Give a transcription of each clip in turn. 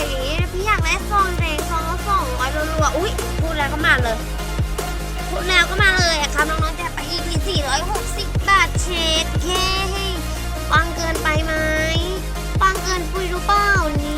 กอย่างนี้พี่อยากได้ซองแดงซองละสองร้อยรัวๆอุ้ยพูดแล้วก็มาเลย พูดแล้วก็มาเลยอะครับน้องๆแจะไปอีกที460บาทเชดแค่ปังเกินไปไหมปังเกินปุยรู้เปล่านี่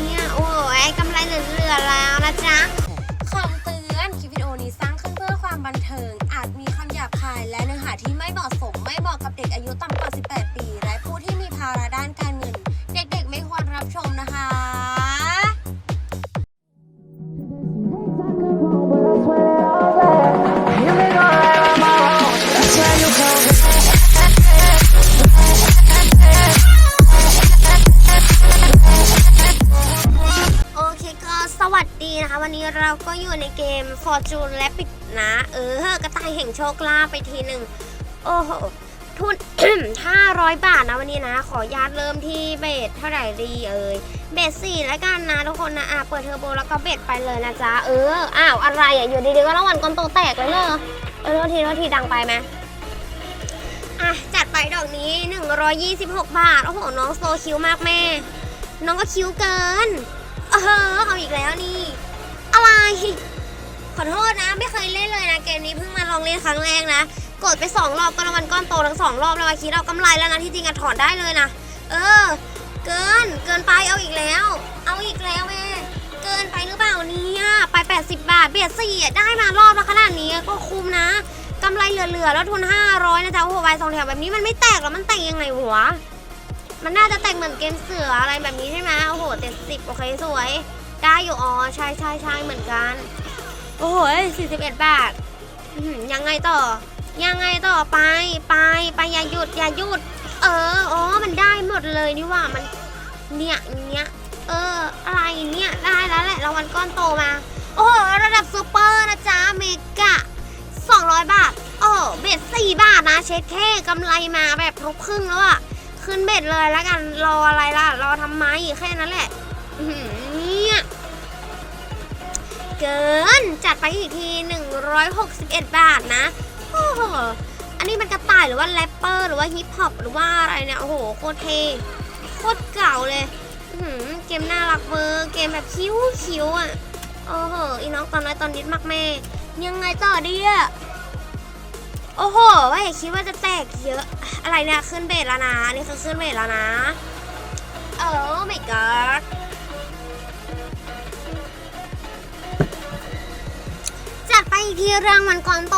สวัสดีนะคะ วันนี้เราก็อยู่ในเกม Fortune และปิดนะ เออกระต่ายแห่งโชคลาภไปทีหนึ่งโอ้โห ทุน 500 บาทนะวันนี้นะ ขอญาตเริ่มที่เบสเท่าไหร่ดีเอ่ยเบสสี่แล้วกันนะทุกคนนะอะเปิดเทอร์โบแล้วก็เบสไปเลยนะจ๊ะ เออ อ้าว อะไรอะ อยู่ดีๆก็รางวัลก้อนโตแตกเลยเลยเออโทษทีโทษทีดังไปไหมอะ จัดไปดอกนี้ 126 บาท โอ้โห น้องโซคิวมากแม่ น้องก็คิวเกิน เออเอาอีกแล้วนี่ อะไร ขอโทษนะ ไม่เคยเล่นเลยนะ เกมนี้เพิ่งมาลองเล่นครั้งแรกนะ กดไปสองรอบก็รางวัลก้อนโตทั้งสองรอบแล้วมาคิดเอากำไรแล้วนะที่จริงอะถอนได้เลยนะ เออ เกิน เกินไปเอาอีกแล้ว เอาอีกแล้วแม่เกินไปหรือเปล่าเนี่ยไป 80 บาท เบียดสี่ได้มารอบละขนาดนี้ก็คุ้มนะกำไรเหลือๆแล้วทุน500นะจ๊ะโอ้โหใบสองแถวแบบนี้มันไม่แตกแล้วมันแตกยังไงวะ มันน่าจะแต่งเหมือนเกมเสืออะไรแบบนี้ใช่ไหมโอ้โหเจ็ดสิบโอเคสวยได้อยู่อ๋อใช่ใช่ใช่เหมือนกัน โอ้โหสี่สิบเอ็ดบาทยังไงต่อ ยังไงต่อไปไปไปอย่าหยุดอย่าหยุด เอออ๋อมันได้หมดเลยนี่ว่ามันเนี่ยเนี้ยเอออะไรเนี่ยได้แล้วแหละรางวัลก้อนโตมา โอ้โหระดับซูเปอร์นะจ๊ะเมกะ200 บาท โอ้เบ็ด4บาทนะเช็ดแค่กำไรมาแบบครบครึ่งแล้วอะ ขึ้นเบ็ดเลยแล้วกันรออะไรล่ะ รอทำไมแค่นั้นแหละเนี่ยเกินจัดไปอีกที 161 บาทนะโอ้โหอันนี้มันกระต่ายหรือว่าแรปเปอร์หรือว่าฮิปฮอปหรือว่าอะไรเนี่ยโอ้โหโคตรเทโคตรเก่าเลยเกมน่ารักเวอร์เกมแบบคิ้วคิ้วอะโอ้โหอีน้องตอนน้อยตอนนิดมากแม่ยังไงต่อดีอะ อ้โห ว่าอย่าคิดว่าจะแตกเยอะ อะไรเนี่ยขึ้นเบสแล้วนะนี่คือขึ้นเบสแล้วนะ โอ้ my god จัดไปอีกทีรางวัลก่อนโต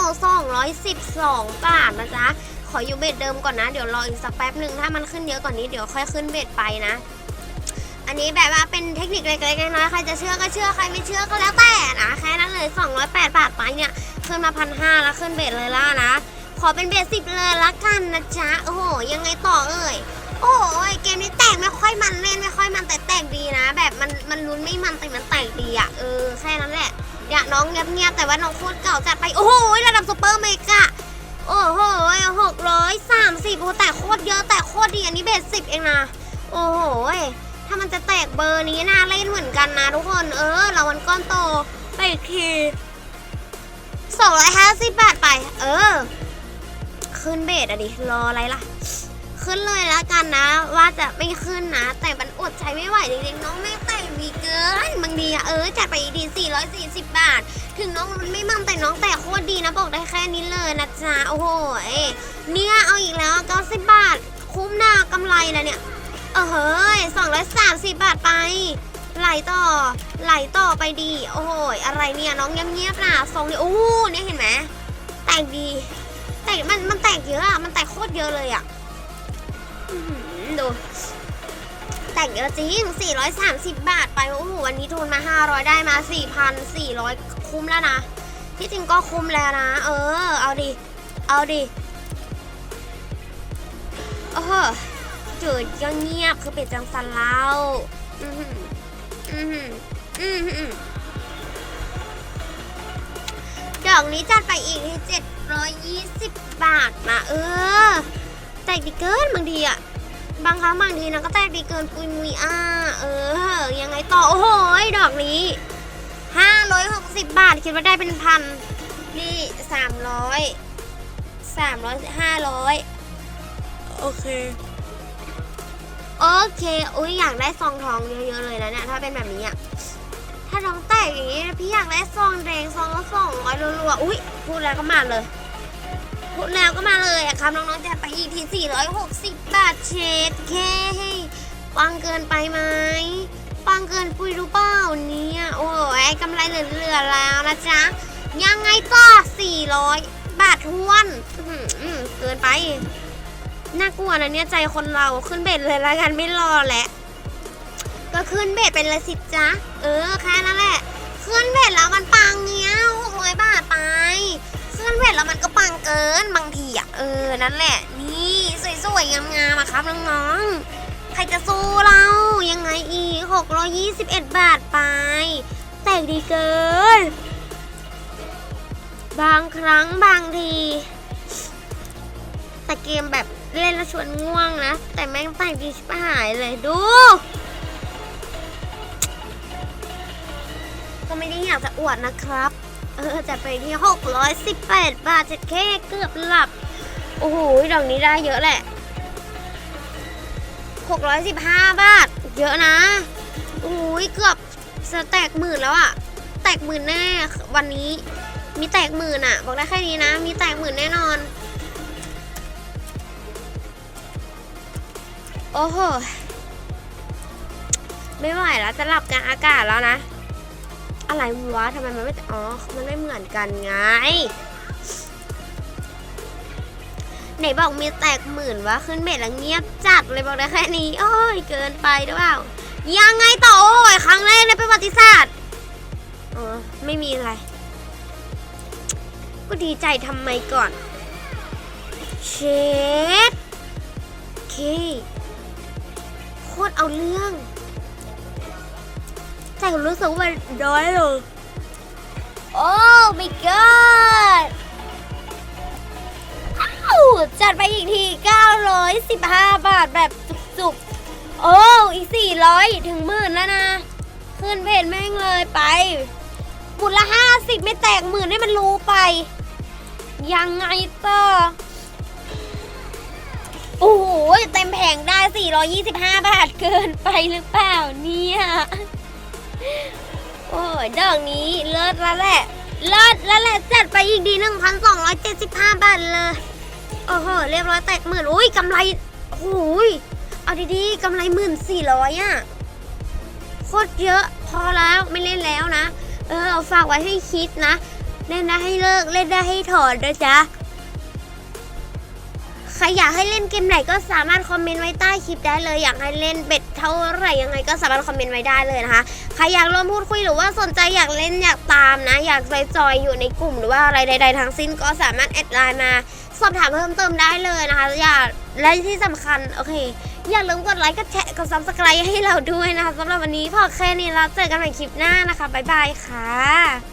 212 บาทนะจ๊ะ ขออยู่เบสเดิมก่อนนะ เดี๋ยวรออีกสักแป๊บหนึ่งถ้ามันขึ้นเยอะกว่านี้เดี๋ยวค่อยขึ้นเบสไปนะ อันนี้แบบว่าเป็นเทคนิคเล็กๆน้อยๆใครจะเชื่อก็เชื่อใครไม่เชื่อก็แล้วแต่นะแค่นั้นเลย 208 บาทไปเนี่ย ขึ้นมาพันห้าแล้วขึ้นเบสเลยล่ะนะ ขอเป็นเบสสิบเลยละกันนะจ๊ะ โอ้โห ยังไงต่อเอ่ย โอ้โหเกมนี้แตกไม่ค่อยมันเล่นไม่ค่อยมันแต่แตกดีนะ แบบมันมันลุ้นไม่มันแต่มันแตกดีอะเออแค่นั้นแหละอยากน้องเงียบๆแต่ว่าน้องโคตรเก่าจัดไป โอ้โห ระดับซูเปอร์เมกะโอ้โหหกร้อยสามสิบโอ้แต่โคตรเยอะแต่โคตรดีอันนี้เบสสิบเองนะ โอ้โหถ้ามันจะแตกเบอร์นี้น่าเล่นเหมือนกันนะทุกคน เออ เราวัลก้อนโตไปอีกที สองร้อยห้าสิบบาทไป เออ ขึ้นเบสอะดิ รออะไรล่ะ ขึ้นเลยแล้วกันนะ ว่าจะไม่ขึ้นนะ แต่มันอดใจไม่ไหวจริงๆน้องแม่แต่งดีเกินบางทีอะเออจัดไปอีกดี 440 บาท ถึงน้องมันไม่มั่งแต่น้องแต่โคตรดีนะ บอกได้แค่นี้เลยนะจ๊ะ โอ้โหเอ้ยเนี่ยเอาอีกแล้ว 90 บาท คุ้มหน้ากำไรนะเนี่ย เออเฮ้ย230 บาทไป ไหลต่อ ไหลต่อไปดี โอ้โหอะไรเนี่ยน้องเงียบๆนะทรงนี่โอ้โหเนี่ยเห็นไหมแต่งดี แต่มันมันแตกเยอะอะมันแตกโคตรเยอะเลยอะดูแตกเยอะจริง 430 บาทไป โอ้โห วันนี้ทุนมา 500 ได้มา 4,400 คุ้มแล้วนะ ที่จริงก็คุ้มแล้วนะ เออ เอาดิ เอาดิ โอ้โหจุดยังเงียบคือเป็ดจังสันเล่า อือหืออือหืออือหือดอกนี้จัดไปอีกที่720บาทนะเออ แตกดีเกินบางทีอะบางครั้งบางทีนะก็แตกดีเกินปุยมุยอ่าเออ ยังไงต่อ โอ้โหดอกนี้560บาท คิดว่าได้เป็นพัน นี่300 300 500โอเค โอเคอุ้ยอยากได้ซองทองเยอะๆเลยนะเนี่ยถ้าเป็นแบบนี้อะถ้าน้องแตกอย่างนี้พี่อยากได้ซองแดงซองละสองร้อยรัวๆอุ้ยพูดแล้วก็มาเลยพูดแล้วก็มาเลยอะครับน้องๆจะไปอีกที460 บาทเชดแค่ปังเกินไปไหมปังเกินปุยรู้เปล่าเนี่ยโอ้ยกำไรเหลือๆแล้วนะจ๊ะยังไงต่อ400 บาททวนเกินไป น่ากลัวนะเนี่ยใจคนเราขึ้นเบ็ดเลยละกันไม่รอแหละก็ขึ้นเบ็ดเป็นลยสิจ๊ะเออแค่นั้นแหละ ขึ้นเบ็ดแล้วมันปังเนี้ยหกร้อยบาทไป ขึ้นเบ็ดแล้วมันก็ปังเกินบางทีอะเออนั่นแหละ นี่สวยๆงามๆอะครับน้องๆใครจะสู้เรายังไงอีก621บาทไปแตกดีเกิน บางครั้งบางที แต่เกมแบบ เล่นแล้วชวนง่วงนะ แต่แม่งแต่งดีชิบหายเลยดู ก็ไม่ได้อยากจะอวดนะครับ เออจะไปที่ 618 บาทเจ็ดแค่เกือบหลับ โอ้โหดอกนี้ได้เยอะแหละ 615 บาท เยอะนะโอ้ยเกือบจะแตกหมื่นแล้วอะแตกหมื่นแน่วันนี้ มีแตกหมื่นอะบอกได้แค่นี้นะ มีแตกหมื่นแน่นอน โอ้โห ไม่ไหวแล้วจะหลับกลางอากาศแล้วนะ อะไรวะทำไมมันไม่ อ๋อ มันไม่เหมือนกันไง ไหนบอกมีแตกหมื่นวะขึ้นเบ็ดแล้วเงียบจัดเลยบอกได้แค่นี้ โอ้ย เกินไปหรือเปล่า ยังไงต่อ โอ้ย ครั้งแรกในประวัติศาสตร์เออไม่มีอะไร ก็ดีใจทำไมก่อน เชดเค โคตรเอาเรื่อง แต่รู้สึกว่ามันน้อยลงโอ้ my god อ้าวจัดไปอีกที 915 บาทแบบจุกๆ โอ้ อีก 400 ถึงหมื่นแล้วนะ ขึ้นเพจแม่งเลยไปหมุนละ 50 ไม่แตกหมื่นให้มันรู้ไป ยังไงต่อ เต็มแผงได้ 425 บาทเกินไปหรือเปล่าเนี่ย โอ้ยดอกนี้เลิศแล้วแหละ เลิศแล้วแหละจัดไปอีกดี 1,275 บาทเลย โอ้โห เรียบร้อยแตกหมื่นอุ้ยกำไรโอ้ยเอาดีๆกำไรหมื่นสี่ร้อยอะโคตรเยอะพอแล้วไม่เล่นแล้วนะ เออฝากไว้ให้คิดนะ เล่นได้ให้เลิกเล่นได้ให้ถอนนะจ๊ะ อยากให้เล่นเกมไหนก็สามารถคอมเมนต์ไว้ใต้คลิปได้เลย อยากให้เล่นเบ็ดเท่าไหร่ยังไงก็สามารถคอมเมนต์ไว้ได้เลยนะคะใครอยากร่วมพูดคุยหรือว่าสนใจอยากเล่นอยากตามนะ อยากจอยอยู่ในกลุ่มหรือว่าอะไรใด ๆ ทั้งสิ้นก็สามารถแอดไลน์มา สอบถามเพิ่มเติมได้เลยนะคะอย่าและที่สำคัญโอเค อย่าลืมกดไลค์กดแชร์กดซับสไครต์ให้เราด้วยนะคะสำหรับวันนี้พอแค่นี้แล้วเจอกันใหม่คลิปหน้านะคะบ๊ายบายค่ะ